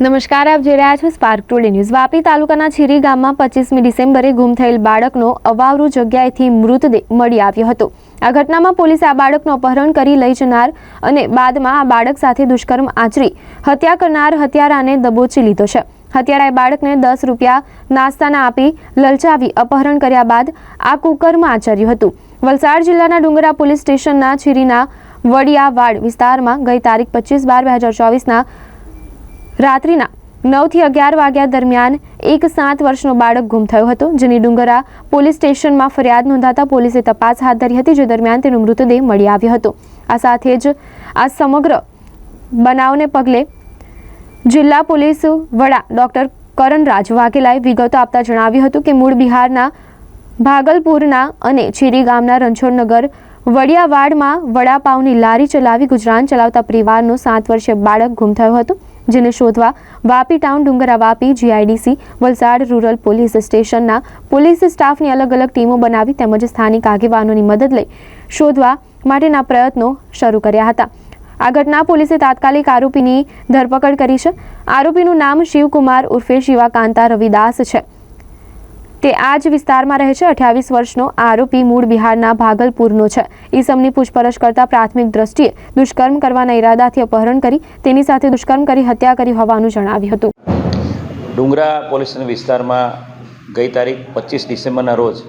નમસ્કાર, આપ જોઈ રહ્યા છો સ્પાર્ક ટુડે ન્યૂઝ વાપી તાલુકાના છીરી ગામમાં પચીસમી ડિસેમ્બરે ગુમ થયેલ બાળકનો અવાવરુ જગ્યાએથી મૃતદેહ મળી આવ્યો હતો. આ ઘટનામાં પોલીસે આ બાળકનું અપહરણ કરી લઈ જનાર અને બાદમાં આ બાળક સાથે દુષ્કર્મ આચરી હત્યા કરનાર હત્યારાને દબોચી લીધો છે. હત્યારાએ બાળકને દસ રૂપિયા નાસ્તાના આપી લલચાવી અપહરણ કર્યા બાદ આ કુકર્મ આચર્યું હતું. વલસાડ જિલ્લાના ડુંગરા પોલીસ સ્ટેશનના છીરીના વડિયાવાડ વિસ્તારમાં ગઈ તારીખ પચીસ બાર બે હજાર ચોવીસના રાત્રિના નવથી અગિયાર વાગ્યા દરમિયાન એક સાત વર્ષનો બાળક ગુમ થયો હતો, જેની ડુંગરા પોલીસ સ્ટેશનમાં ફરિયાદ નોંધાતા પોલીસે તપાસ હાથ ધરી હતી, જે દરમિયાન તેનો મૃતદેહ મળી આવ્યો હતો. આ સાથે જ આ સમગ્ર બનાવને પગલે જિલ્લા પોલીસ વડા ડોક્ટર કરણરાજ વાઘેલાએ વિગતો આપતા જણાવ્યું હતું કે મૂળ બિહારના ભાગલપુરના અને ચીરી ગામના રણછોડનગર વડિયાવાડમાં વડાપાવની લારી ચલાવી ગુજરાન ચલાવતા પરિવારનો સાત વર્ષીય બાળક ગુમ થયો હતો. જેને શોધવા Vapi town Dungra Vapi GIDC Valsad rural police સ્ટેશનના પોલીસ સ્ટાફની અલગ અલગ ટીમો બનાવી તેમજ સ્થાનિક આગેવાનોની મદદ લઈ શોધવા માટેના પ્રયત્નો શરૂ કર્યા હતા. આ ઘટના પોલીસે તાત્કાલિક આરોપીની ધરપકડ કરી છે. આરોપીનું નામ શિવકુમાર ઉર્ફે શિવાકાંતા રવિદાસ છે. તે આ જ વિસ્તારમાં રહે છે. અઠ્યાવીસ વર્ષનો આરોપી મૂળ બિહારના ભાગલપુરનો છે. ઈસમની પૂછપરછ કરતા પ્રાથમિક દ્રષ્ટિએ દુષ્કર્મ કરવાના ઈરાદાથી અપહરણ કરી, તેની સાથે દુષ્કર્મ કરી હત્યા કરી હોવાનું જણાવ્યું હતું. ડુંગરા પોલીસ વિસ્તારમાં ગઈ તારીખ પચીસ ડિસેમ્બરના રોજ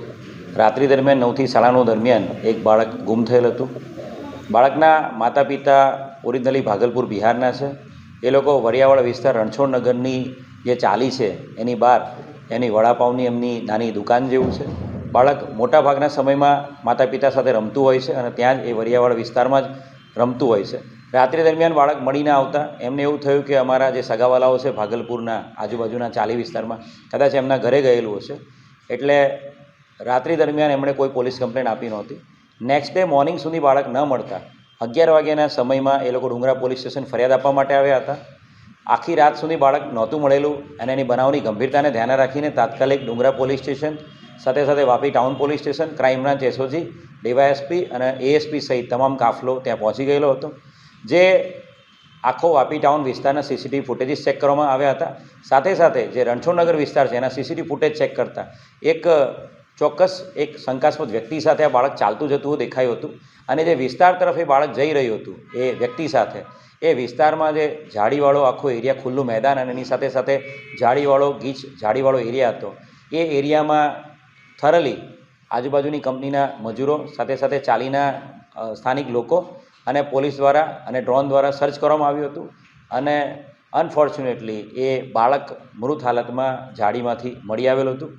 રાત્રિ દરમિયાન નવથી સાડા નવ દરમિયાન એક બાળક ગુમ થયેલ હતું. બાળકના માતા પિતા ઓરિજિનલી ભાગલપુર બિહારના છે. એ લોકો વરિયાવાડ વિસ્તાર રણછોડનગરની જે ચાલી છે, એની બહાર એની વડાપાવની એમની નાની દુકાન જેવું છે. બાળક મોટાભાગના સમયમાં માતા પિતા સાથે રમતું હોય છે અને ત્યાં જ એ વરિયાવાડ વિસ્તારમાં જ રમતું હોય છે. રાત્રિ દરમિયાન બાળક મળીને આવતા એમને એવું થયું કે અમારા જે સગાવાલાઓ છે ભાગલપુરના આજુબાજુના ચાલી વિસ્તારમાં કદાચ એમના ઘરે ગયેલું હશે. એટલે રાત્રિ દરમિયાન એમણે કોઈ પોલીસ કમ્પ્લેન આપી નહોતી. નેક્સ્ટ ડે મોર્નિંગ સુધી બાળક ન મળતા. અગિયાર વાગ્યાના સમયમાં એ લોકો ડુંગરા પોલીસ સ્ટેશન ફરિયાદ આપવા માટે આવ્યા હતા. આખી રાત સુધી બાળક નહોતું મળેલું અને એની બનાવની ગંભીરતાને ધ્યાને રાખીને તાત્કાલિક ડુંગરા પોલીસ સ્ટેશન, સાથે સાથે Vapi town police station crime branch SOG, DYSP અને એએસપી સહિત તમામ કાફલો ત્યાં પહોંચી ગયેલો હતો. જે આખો વાપી ટાઉન વિસ્તારના સીસીટીવી ફૂટેજીસ ચેક કરવામાં આવ્યા હતા. સાથે સાથે જે રણછોડનગર વિસ્તાર છે, એના સીસીટીવી ફૂટેજ ચેક કરતા એક ચોક્કસ એક શંકાસ્પદ વ્યક્તિ સાથે આ બાળક ચાલતું જતું દેખાયું હતું અને જે વિસ્તાર તરફ એ બાળક જઈ રહ્યું હતું એ વ્યક્તિ સાથે એ વિસ્તારમાં જે ઝાડીવાળો આખો એરિયા ખુલ્લું મેદાન અને એની સાથે સાથે ઝાડીવાળો ગીચ, ઝાડીવાળો એરિયા હતો. એ એરિયામાં થરલી આજુબાજુની કંપનીના મજૂરો, સાથે સાથે ચાલીના સ્થાનિક લોકો અને પોલીસ દ્વારા અને ડ્રોન દ્વારા સર્ચ કરવામાં આવ્યું હતું અને અનફોર્ચ્યુનેટલી એ બાળક મૃત હાલતમાં ઝાડીમાંથી મળી આવેલું હતું.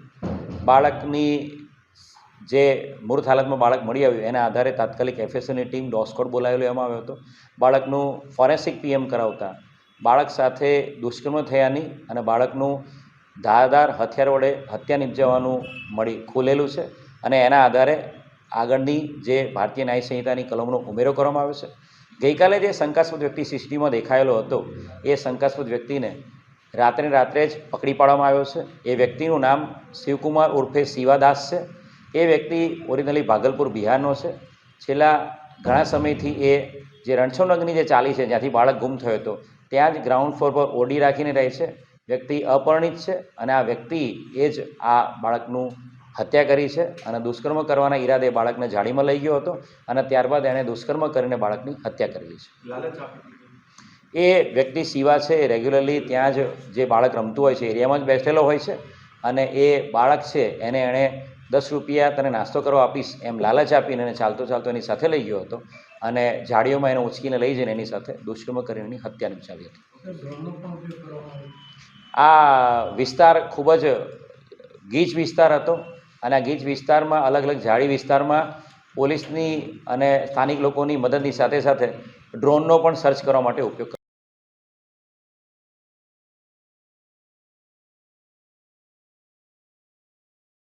બાળકની જે મૃત હાલતમાં બાળક મળી આવ્યું, એના આધારે તાત્કાલિક એફએસએની ટીમ ડોસ્કોટ બોલાવેલો એમાં આવ્યો હતો. બાળકનું ફોરેન્સિક પીએમ કરાવતા, બાળક સાથે દુષ્કર્મ થયાની અને બાળકનું ધારદાર હથિયાર વડે હત્યા નિપજાવવાનું મળી ખુલેલું છે અને એના આધારે આગળની જે ભારતીય ન્યાય સંહિતાની કલમનો ઉમેરો કરવામાં આવ્યો છે. ગઈકાલે જે શંકાસ્પદ વ્યક્તિ સીસીટીવીમાં દેખાયેલો હતો, એ શંકાસ્પદ વ્યક્તિને રાત્રે રાત્રે જ પકડી પાડવામાં આવ્યો છે. એ વ્યક્તિનું નામ શિવકુમાર ઉર્ફે શિવાદાસ છે. એ વ્યક્તિ ઓરિજિનલી ભાગલપુર બિહારનો છે. છેલ્લા ઘણા સમયથી એ જે રણછોડનગરની જે ચાલી છે, જ્યાંથી બાળક ગુમ થયો હતો, ત્યાં જ ગ્રાઉન્ડ ફ્લોર પર ઓડી રાખીને રહે છે. વ્યક્તિ અપરિણિત છે અને આ વ્યક્તિ એ જ આ બાળકનું હત્યા કરી છે અને દુષ્કર્મ કરવાના ઈરાદે બાળકને જાળીમાં લઈ ગયો હતો અને ત્યારબાદ એણે દુષ્કર્મ કરીને બાળકની હત્યા કરેલી છે. એ વ્યક્તિ શિવા છે રેગ્યુલરલી ત્યાં જ જે બાળક રમતું હોય છે, એરિયામાં જ બેસેલો હોય છે અને એ બાળક છે, એને એણે દસ રૂપિયા તને નાસ્તો કરવા આપીશ, એમ લાલચ આપીને એને ચાલતો ચાલતો એની સાથે લઈ ગયો હતો અને ઝાડીઓમાં એને ઉંચકીને લઈ જઈને એની સાથે દુષ્કર્મ કરીને એની હત્યા નિપજાવી હતી. આ વિસ્તાર ખૂબ જ ગીચ વિસ્તાર હતો અને આ ગીચ વિસ્તારમાં અલગ અલગ ઝાડી વિસ્તારમાં પોલીસની અને સ્થાનિક લોકોની મદદની સાથે સાથે ડ્રોનનો પણ સર્ચ કરવા માટે ઉપયોગ